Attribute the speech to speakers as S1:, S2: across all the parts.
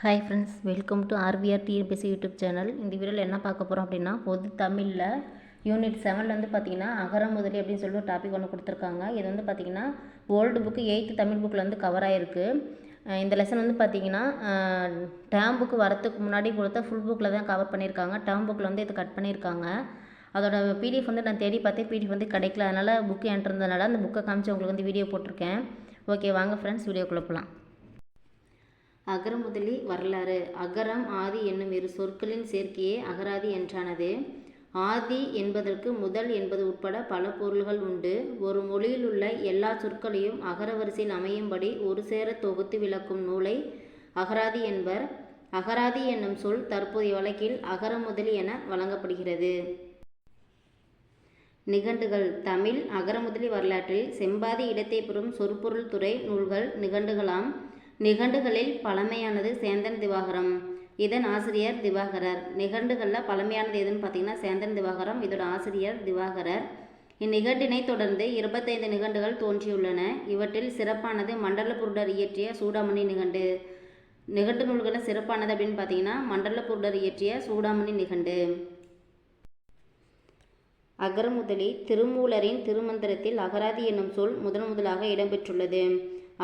S1: Hi friends welcome to RVR TNPSC YouTube channel இந்த வீடியோவில் என்ன பார்க்க போகிறோம் அப்படின்னா பொது தமிழில் யூனிட் செவனில் வந்து பார்த்தீங்கன்னா அகர முதலி அப்படின்னு சொல்லி ஒரு டாபிக் ஒன்று கொடுத்துருக்காங்க. இது வந்து பார்த்தீங்கன்னா ஓல்டு புக்கு எயித்து தமிழ் புக்கில் வந்து கவர் ஆகிருக்கு இந்த லெசன் வந்து பார்த்தீங்கன்னா டேம் புக்கு வரத்துக்கு முன்னாடி கொடுத்த ஃபுல் புக்கில் தான் கவர் பண்ணியிருக்காங்க. டேம் புக்கில் வந்து இது கட் பண்ணியிருக்காங்க. அதோட பிடிஎஃப் வந்து நான் தேடி பார்த்தேன். பிடிஎஃப் வந்து கிடைக்கல. அதனால் புக்கு என்ட்ருந்ததுனால அந்த புக்கை காமிச்சு உங்களுக்கு வந்து வீடியோ போட்டிருக்கேன். ஓகே வாங்க ஃப்ரெண்ட்ஸ் வீடியோக்குள்ளே போகலாம் அகரமுதலி வரலாறு. அகரம் ஆதி என்னும் இரு சொற்களின் சேர்க்கையே அகராதி என்றானது. ஆதி என்பதற்கு முதல் என்பது உட்பட பல பொருள்கள் உண்டு. ஒரு மொழியில் உள்ள எல்லா சொற்களையும் அகர வரிசையில் அமையும்படி ஒரு சேர தொகுத்து விளக்கும் நூலை அகராதி என்பர். அகராதி என்னும் சொல் தற்போதைய வழக்கில் அகரமுதலி என வழங்கப்படுகிறது. நிகண்டுகள். தமிழ் அகரமுதலி வரலாற்றில் செம்பாதி இடத்தை பெறும் சொற்பொருள் துறை நூல்கள் நிகண்டுகளாம். நிகண்டுகளில் பழமையானது சேந்தன் திவாகரம். இதன் ஆசிரியர் திவாகரர். நிகண்டுகளில் பழமையானது எதுன்னு பார்த்தீங்கன்னா சேந்தன் திவாகரம் இதோட ஆசிரியர் திவாகரர். இந்நிகண்டினை தொடர்ந்து இருபத்தைந்து நிகண்டுகள் தோன்றியுள்ளன. இவற்றில் சிறப்பானது மண்டலபுருடர் இயற்றிய சூடாமணி நிகண்டு. நிகண்டு நூல்களில் சிறப்பானது அப்படின்னு பார்த்தீங்கன்னா மண்டலபுருடர் இயற்றிய சூடாமணி நிகண்டு. அகரமுதலி திருமூலரின் திருமந்திரத்தில் அகராதி என்னும் சொல் முதன் முதலாக இடம்பெற்றுள்ளது.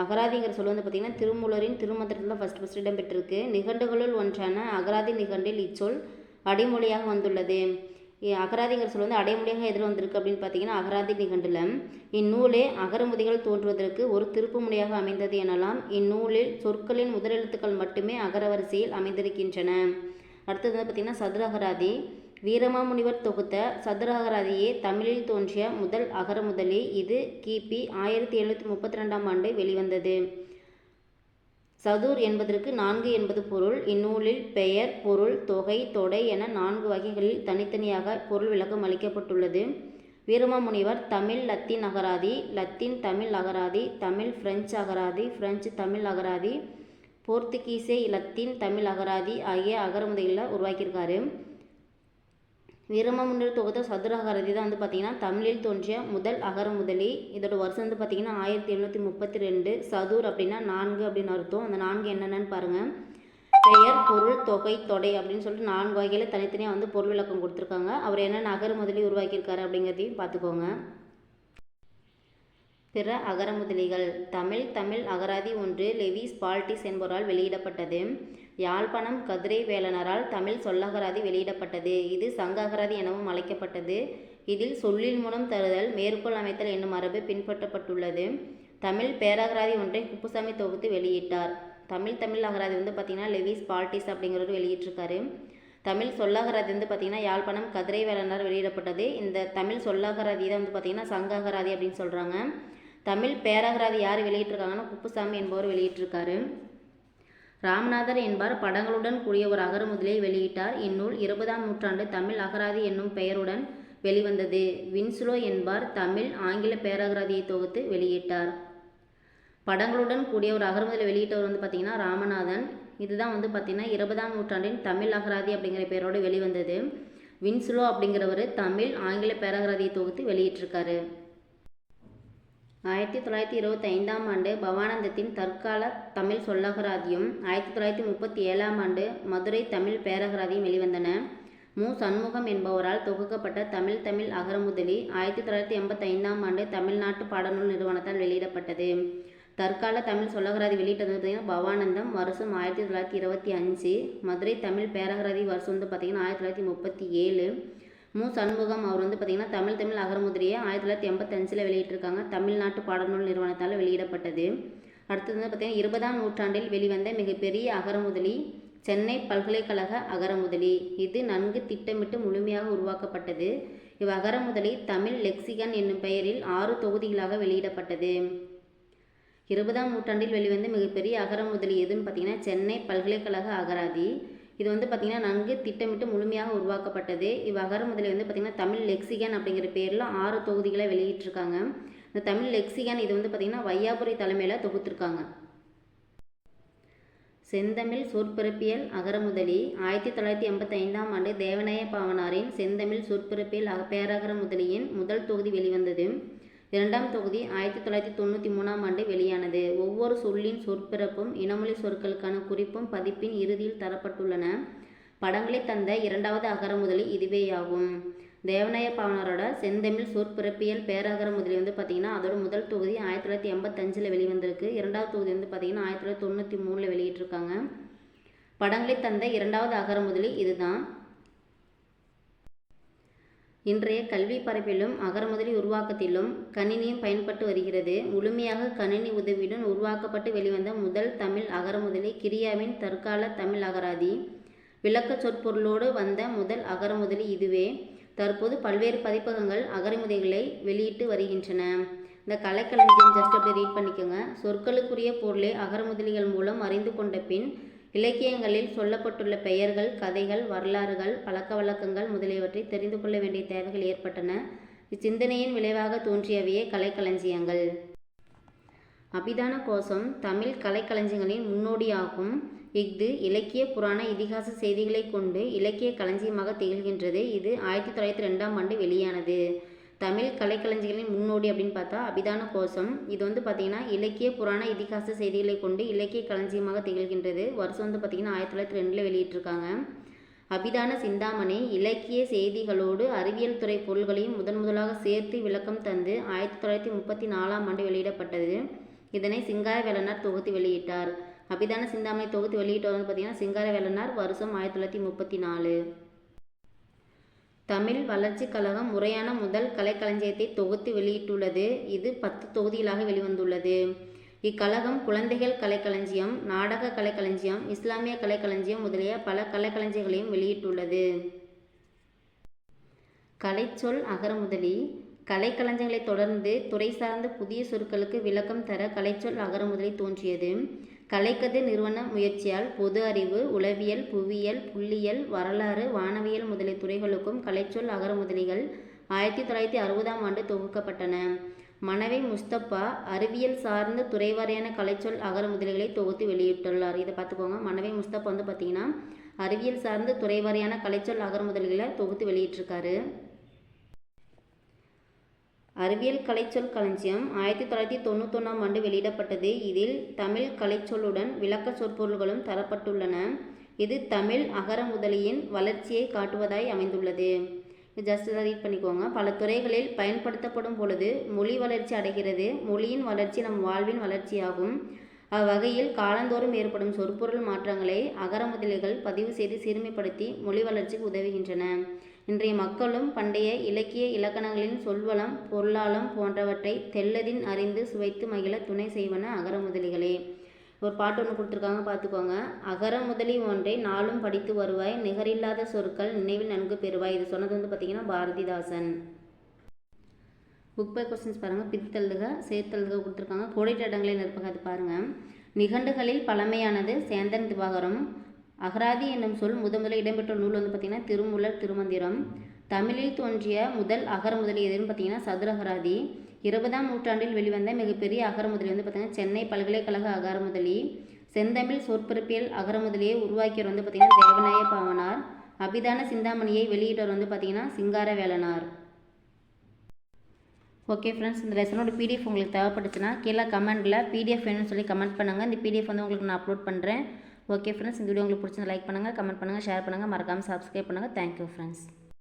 S1: அகராதிங்கிற சொல் வந்து பார்த்திங்கன்னா திருமூலரின் திருமந்திரத்தில் ஃபஸ்ட் ஃபஸ்ட் இடம்பெற்றிருக்கு. நிகண்டுகளுள் ஒன்றான அகராதி நிகண்டில் இச்சொல் அடைமொழியாக வந்துள்ளது. அகராதிங்கிற சொல் வந்து அடைமொழியாக எதில் வந்திருக்கு அப்படின்னு பார்த்தீங்கன்னா அகராதி நிகண்டில். இந்நூலே அகரமுதிகள் தோன்றுவதற்கு ஒரு திருப்புமுனையாக அமைந்தது எனலாம். இந்நூலில் சொற்களின் முதலெழுத்துக்கள் மட்டுமே அகரவரிசையில் அமைந்திருக்கின்றன. அடுத்தது வந்து பார்த்திங்கன்னா சதுர அகராதி. வீரமாமுனிவர் தொகுத்த சதுர அகராதியே தமிழில் தோன்றிய முதல் அகரமுதலி இது கிபி ஆயிரத்தி எழுநூற்றி முப்பத்தி ரெண்டாம் ஆண்டு வெளிவந்தது. சதுர் என்பதற்கு நான்கு என்பது பொருள் இந்நூலில் பெயர் பொருள் தொகை தொடை என நான்கு வகைகளில் தனித்தனியாக பொருள் விளக்கம் அளிக்கப்பட்டுள்ளது. வீரமாமுனிவர் தமிழ் லத்தீன் அகராதி லத்தீன் தமிழ் அகராதி தமிழ் பிரெஞ்சு அகராதி பிரெஞ்சு தமிழ் அகராதி போர்த்துகீசே லத்தீன் தமிழ் அகராதி ஆகிய அகரமுதைகளை உருவாக்கியிருக்காரு. வீரமாமுனிவர் தொகுத்த சதுர அகராதி தான் வந்து பார்த்தீங்கன்னா தமிழில் தோன்றிய முதல் அகரமுதலி இதோட வருஷம் வந்து பார்த்தீங்கன்னா ஆயிரத்தி எழுநூற்றி முப்பத்தி ரெண்டு. சதுர் அப்படின்னா நான்கு அப்படின்னு அர்த்தம். அந்த நான்கு என்னென்னு பாருங்கள் பெயர் பொருள் தொகை தொடை அப்படின்னு சொல்லிட்டு நான்கு வகையில் தனித்தனியாக வந்து பொருள் விளக்கம் கொடுத்துருக்காங்க. அவர் என்னென்ன அகரமுதலி உருவாக்கியிருக்காரு அப்படிங்கிறதையும் பார்த்துக்கோங்க. பிற அகரமுதலிகள் தமிழ் தமிழ் அகராதி ஒன்று. லெவிஸ் பால்டிஸ் என்பவரால் வெளியிடப்பட்டது. யாழ்ப்பாணம் கதிரை வேலனரால் தமிழ் சொல்லகராதி வெளியிடப்பட்டது. இது சங்க அகராதி எனவும் அழைக்கப்பட்டது. இதில் சொல்லில் மூலம் தருதல் மேற்கோள் அமைத்தல் என்னும் மரபு பின்பற்றப்பட்டுள்ளது. தமிழ் பேரகராதி ஒன்றை குப்புசாமி தொகுத்து வெளியிட்டார். தமிழ் தமிழ் அகராதி வந்து பார்த்திங்கன்னா லெவிஸ் பால்டிஸ் அப்படிங்கிறவர் வெளியிட்டிருக்காரு. தமிழ் சொல்லகராதி வந்து பார்த்திங்கன்னா யாழ்ப்பாணம் கதிரை வேலனார் வெளியிடப்பட்டது. இந்த தமிழ் சொல்லகராதி தான் வந்து பார்த்திங்கன்னா சங்க அகராதி அப்படின்னு சொல்கிறாங்க தமிழ் பேரகராதி யார் வெளியிட்டிருக்காங்கன்னா குப்புசாமி என்பவர் வெளியிட்டிருக்காரு. ராமநாதர் என்பார். படங்களுடன் கூடிய ஒரு அகரமுதலியை வெளியிட்டார். இந்நூல் இருபதாம் நூற்றாண்டு தமிழ் அகராதி என்னும் பெயருடன் வெளிவந்தது. வின்சுலோ என்பார் தமிழ் ஆங்கில பேரகராதியை தொகுத்து வெளியிட்டார். படங்களுடன் கூடிய ஒரு அகரமுதலை வெளியிட்டவர் வந்து பார்த்திங்கன்னா ராமநாதன். இதுதான் வந்து பார்த்திங்கன்னா இருபதாம் நூற்றாண்டின் தமிழ் அகராதி அப்படிங்கிற பெயரோடு வெளிவந்தது. வின்சுலோ அப்படிங்கிறவர் தமிழ் ஆங்கில பேரகராதியை தொகுத்து வெளியிட்டிருக்காரு. ஆயிரத்தி தொள்ளாயிரத்தி இருபத்தி ஐந்தாம் ஆண்டு பவானந்தத்தின் தற்கால தமிழ் சொல்லகராதியும் ஆயிரத்தி தொள்ளாயிரத்தி முப்பத்தி ஏழாம் ஆண்டு மதுரை தமிழ் பேரகராதியும் வெளிவந்தன. மு. சண்முகம் என்பவரால் தொகுக்கப்பட்ட தமிழ் தமிழ் அகரமுதலி ஆயிரத்தி தொள்ளாயிரத்தி எண்பத்தி ஐந்தாம் ஆண்டு தமிழ்நாட்டு பாடநூல் நிறுவனத்தால் வெளியிடப்பட்டது. தற்கால தமிழ் சொல்லகராதி வெளியிட்டது பார்த்திங்கன்னா பவானந்தம் வருஷம் ஆயிரத்தி தொள்ளாயிரத்தி இருபத்தி அஞ்சு. மதுரை தமிழ் பேரகராதி வருஷம் வந்து பார்த்திங்கன்னா ஆயிரத்தி தொள்ளாயிரத்தி முப்பத்தி ஏழு. மு. சண்முகம் அவர் வந்து பார்த்திங்கன்னா தமிழ் தமிழ் அகரமுதிரியை ஆயிரத்தி தொள்ளாயிரத்தி எண்பத்தஞ்சில் வெளியிட்டிருக்காங்க. தமிழ்நாட்டு பாடநூல் நிறுவனத்தால் வெளியிடப்பட்டது. அடுத்தது வந்து பார்த்திங்கன்னா இருபதாம் நூற்றாண்டில் வெளிவந்த மிகப்பெரிய அகரமுதலி சென்னை பல்கலைக்கழக அகரமுதலி இது நன்கு திட்டமிட்டு முழுமையாக உருவாக்கப்பட்டது. இவ் அகரமுதலி தமிழ் லெக்சிகன் என்னும் பெயரில் ஆறு தொகுதிகளாக வெளியிடப்பட்டது. இருபதாம் நூற்றாண்டில் வெளிவந்த மிகப்பெரிய அகரமுதலி எதுன்னு பார்த்தீங்கன்னா சென்னை பல்கலைக்கழக அகராதி. இது வந்து பார்த்திங்கன்னா நன்கு திட்டமிட்டு முழுமையாக உருவாக்கப்பட்டது. இவ்வகர முதலில் வந்து பார்த்திங்கன்னா தமிழ் லெக்சிகன் அப்படிங்கிற பேரில் ஆறு தொகுதிகளை வெளியிட்டிருக்காங்க. இந்த தமிழ் லெக்சிகன் இது வந்து பார்த்திங்கன்னா வையாபுரி தலைமையில் தொகுத்திருக்காங்க. செந்தமிழ் சொற்பிறப்பியல் அகரமுதலி ஆயிரத்தி தொள்ளாயிரத்தி எண்பத்தி ஐந்தாம் ஆண்டு தேவநாய பாவனாரின் செந்தமிழ் சொற்பிறப்பியல் அக பேரகர முதலியின் முதல் தொகுதி வெளிவந்தது. இரண்டாம் தொகுதி ஆயிரத்தி தொள்ளாயிரத்தி தொண்ணூற்றி மூணாம் ஆண்டு வெளியானது. ஒவ்வொரு சொல்லின் சொற்பிறப்பும் இனமொழி சொற்களுக்கான குறிப்பும் பதிப்பின் இறுதியில் தரப்பட்டுள்ளன. படங்களை தந்த இரண்டாவது அகரமுதலி இதுவேயாகும். தேவநாய பாவனரோட செந்தமிழ் சொற்பிறப்பியல் பேரகர முதலி வந்து பார்த்திங்கன்னா அதோட முதல் தொகுதி ஆயிரத்தி தொள்ளாயிரத்தி எண்பத்தஞ்சில் வெளிவந்திருக்கு. இரண்டாவது தொகுதி வந்து பார்த்திங்கன்னா ஆயிரத்தி தொள்ளாயிரத்தி தொண்ணூற்றி மூணில் வெளியிட்டிருக்காங்க. படங்களை தந்த இரண்டாவது அகர முதலி இதுதான். இன்றைய கல்வி பரப்பிலும் அகரமுதலி உருவாக்கத்திலும் கணினியும் பயன்பட்டு வருகிறது. முழுமையாக கணினி உதவியுடன் உருவாக்கப்பட்டு வெளிவந்த முதல் தமிழ் அகரமுதலி கிரியாவின் தற்கால தமிழ் அகராதி. விளக்கச் சொற்பொருளோடு வந்த முதல் அகரமுதலி இதுவே. தற்போது பல்வேறு பதிப்பகங்கள் அகரமுதைகளை வெளியிட்டு வருகின்றன. இந்த கலைக்களஞ்சியம் ஜஸ்ட் அப்படி ரீட் பண்ணிக்கோங்க. சொற்களுக்குரிய பொருளை அகரமுதலிகள் மூலம் அறிந்து கொண்ட பின் இலக்கியங்களில் சொல்லப்பட்டுள்ள பெயர்கள் கதைகள் வரலாறுகள் பழக்க வழக்கங்கள் முதலியவற்றை தெரிந்து கொள்ள வேண்டிய தேவைகள் ஏற்பட்டன. இச்சிந்தனையின் விளைவாக தோன்றியவையே கலைக்களஞ்சியங்கள். அபிதான கோஷம் தமிழ் கலைக்களஞ்சியங்களின் முன்னோடியாகும். இஃது இலக்கிய புராண இதிகாச செய்திகளை கொண்டு இலக்கிய களஞ்சியமாக திகழ்கின்றது. இது ஆயிரத்தி தொள்ளாயிரத்தி ரெண்டாம் ஆண்டு வெளியானது. தமிழ் கலைக்கலைஞர்களின் முன்னோடி அப்படின்னு பார்த்தா அபிதான கோஷம். இது வந்து பார்த்திங்கன்னா இலக்கிய புராண இதிகாச செய்திகளை கொண்டு இலக்கிய களஞ்சியமாக திகழ்கின்றது. வருஷம் வந்து பார்த்திங்கன்னா ஆயிரத்தி தொள்ளாயிரத்தி ரெண்டில் வெளியிட்டிருக்காங்க. அபிதான சிந்தாமணி இலக்கிய செய்திகளோடு அறிவியல் துறை பொருள்களையும் முதன் முதலாக சேர்த்து விளக்கம் தந்து ஆயிரத்தி தொள்ளாயிரத்தி முப்பத்தி நாலாம் ஆண்டு வெளியிடப்பட்டது. இதனை சிங்கார வேலனார் தொகுத்து வெளியிட்டார். அபிதான சிந்தாமணி தொகுத்து வெளியிட்டவர் வந்து பார்த்திங்கன்னா சிங்கார வேலனார் வருஷம் ஆயிரத்தி தொள்ளாயிரத்தி முப்பத்தி நாலு. தமிழ் வளர்ச்சிக் கழகம் முறையான முதல் கலைக்களஞ்சியத்தை தொகுத்து வெளியிட்டுள்ளது. இது பத்து தொகுதிகளாக வெளிவந்துள்ளது. இக்கழகம் குழந்தைகள் கலைக்களஞ்சியம் நாடக கலைக்களஞ்சியம் இஸ்லாமிய கலைக்களஞ்சியம் முதலிய பல கலைக்களஞ்சியங்களையும் வெளியிட்டுள்ளது. கலைச்சொல் அகரமுதலி கலைக்களஞ்சங்களை தொடர்ந்து துறை சார்ந்த புதிய சொற்களுக்கு விளக்கம் தர கலைச்சொல் அகரமுதலி தோன்றியது. கலைக்கதிர் நிறுவன முயற்சியால் பொது அறிவு உளவியல் புவியியல் புள்ளியியல் வரலாறு வானவியல் முதலிய துறைகளுக்கும் கலைச்சொல் அகரமுதலிகள் ஆயிரத்தி தொள்ளாயிரத்தி அறுபதாம் ஆண்டு தொகுக்கப்பட்டன. மனவை முஸ்தபா அறிவியல் சார்ந்த துறைவாரியான கலைச்சொல் அகரமுதலிகளை தொகுத்து வெளியிட்டுள்ளார். இதை பார்த்துக்கோங்க. மனவை முஸ்தபா வந்து பார்த்தீங்கன்னா அறிவியல் சார்ந்த துறைவாரியான கலைச்சொல் அகரமுதலிகளை தொகுத்து வெளியிட்டிருக்காரு. அறிவியல் கலைச்சொல் களஞ்சியம் ஆயிரத்தி தொள்ளாயிரத்தி தொண்ணூத்தொன்னாம் ஆண்டு வெளியிடப்பட்டது. இதில் தமிழ் கலைச்சொல்லுடன் விளக்க சொற்பொருள்களும் தரப்பட்டுள்ளன. இது தமிழ் அகர முதலியின் வளர்ச்சியை காட்டுவதாய் அமைந்துள்ளது. ஜஸ்ட் ரீட் பண்ணிக்கோங்க. பல துறைகளில் பயன்படுத்தப்படும் பொழுது மொழி வளர்ச்சி அடைகிறது. மொழியின் வளர்ச்சி நம் வாழ்வின் வளர்ச்சியாகும். அவ்வகையில் காலந்தோறும் ஏற்படும் சொற்பொருள் மாற்றங்களை அகர முதலிகள் பதிவு செய்து சிறுமைப்படுத்தி மொழி வளர்ச்சிக்கு உதவுகின்றன. இன்றைய மக்களும் பண்டைய இலக்கிய இலக்கணங்களின் சொல்வளம் பொருளாளம் போன்றவற்றை தெல்லதின் அறிந்து சுவைத்து மகிழ துணை செய்வன அகர முதலிகளே. ஒரு பாட்டு ஒன்று கொடுத்துருக்காங்க பார்த்துக்கோங்க அகர முதலி ஒன்றை நாளும் படித்து வருவாய் நிகரில்லாத சொற்கள் நினைவில் நன்கு பெறுவாய். இது சொன்னது வந்து பார்த்திங்கன்னா பாரதிதாசன். புக் பை கொஸ்டின்ஸ் பாருங்கள் பித்தழுக சேர்த்தழுக கொடுத்துருக்காங்க. கோடைட்டடங்களை நிற்பக அது பாருங்கள் நிகண்டுகளில் பழமையானது சேந்தன் திவாகரம். அகராதி என்னும் சொல் முத முதலில் இடம்பெற்ற நூல் வந்து பார்த்திங்கன்னா திருமூலர் திருமந்திரம். தமிழில் தோன்றிய முதல் அகர முதலி எதுன்னு பார்த்தீங்கன்னா சதுரகராதி இருபதாம் நூற்றாண்டில் வெளிவந்த மிகப்பெரிய அகர முதலி வந்து பார்த்திங்கன்னா சென்னை பல்கலைக்கழக அகர முதலி. செந்தமிழ் சொற்பொருப்பியல் அகரமுதலியை உருவாக்கியவர் வந்து பார்த்திங்கன்னா தேவநாய பாவனார் அபிதான சிந்தாமணியை வெளியிட்டவர் வந்து பார்த்திங்கன்னா சிங்கார வேலனார். ஓகே ஃப்ரெண்ட்ஸ் இந்த லெசனோட பிடிஎஃப் உங்களுக்கு தேவைப்பட்டுச்சுன்னா கீழே கமெண்ட்டில் பிடிஎஃப் வேணும்னு சொல்லி கமெண்ட் பண்ணுங்கள் இந்த பிடிஎஃப் வந்து உங்களுக்கு நான் அப்லோட் பண்ணுறேன் ஓகே ஃப்ரெண்ட்ஸ் இந்த வீடியோ உங்களுக்கு பிடிச்சிருந்தா லைக் பண்ணுங்கள் கமெண்ட் பண்ணுங்கள் ஷேர் பண்ணுங்கள் மறக்காமல் சப்ஸ்கிரைப் பண்ணுங்கள் தேங்க்யூ ஃப்ரெண்ட்ஸ்